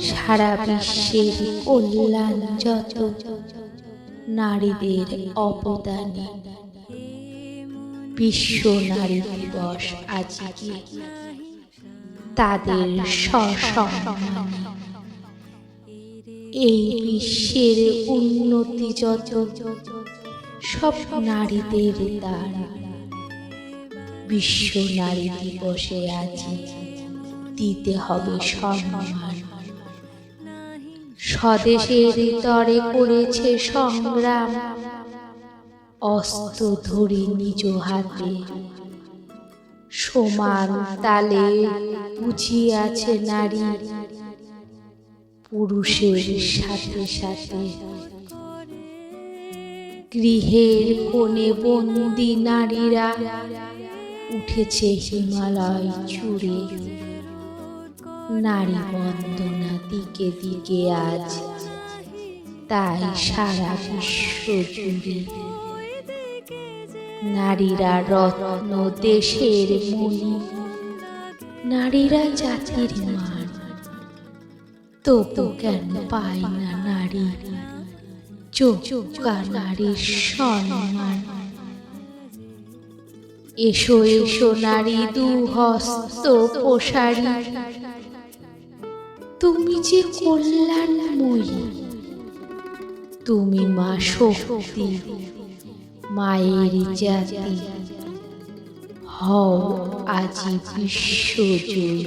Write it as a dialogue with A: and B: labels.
A: সারা বিশ্বের কল্যাণ যত নারীদের অবদানে বিশ্ব নারী দিবস আজকে তাদের এই বিশ্বের উন্নতি যত সব নারীদের দান। বিশ্ব নারী দিবসে আজ দিতে হবে সম্মান। স্বদেশের তরে করেছে সংগ্রাম। অস্ত্র ধরে নিজ হাতে। সমান তালে বুঝিয়ে আছে নারী। পুরুষের সাথে সাথে। গৃহের কোণে বন্দি নারীরা। উঠেছে হিমালয় চূড়ে। নারী বন্দনা দিকে দিকে আজ। তাই সারা বিশ্ব জুড়ে নারীরা রত্ন দেশের মণি। নারীরা জাতির মান। তবু কেন পায় না নারী? চোখা নারীর সম্মান। এসো এসো নারী দু হস্ত প্রসারী। তুমি যে কল্যাণময়ী তুমি মা শক্তি মায়ের জাতি। হও আজি বিশ্ব জয়ী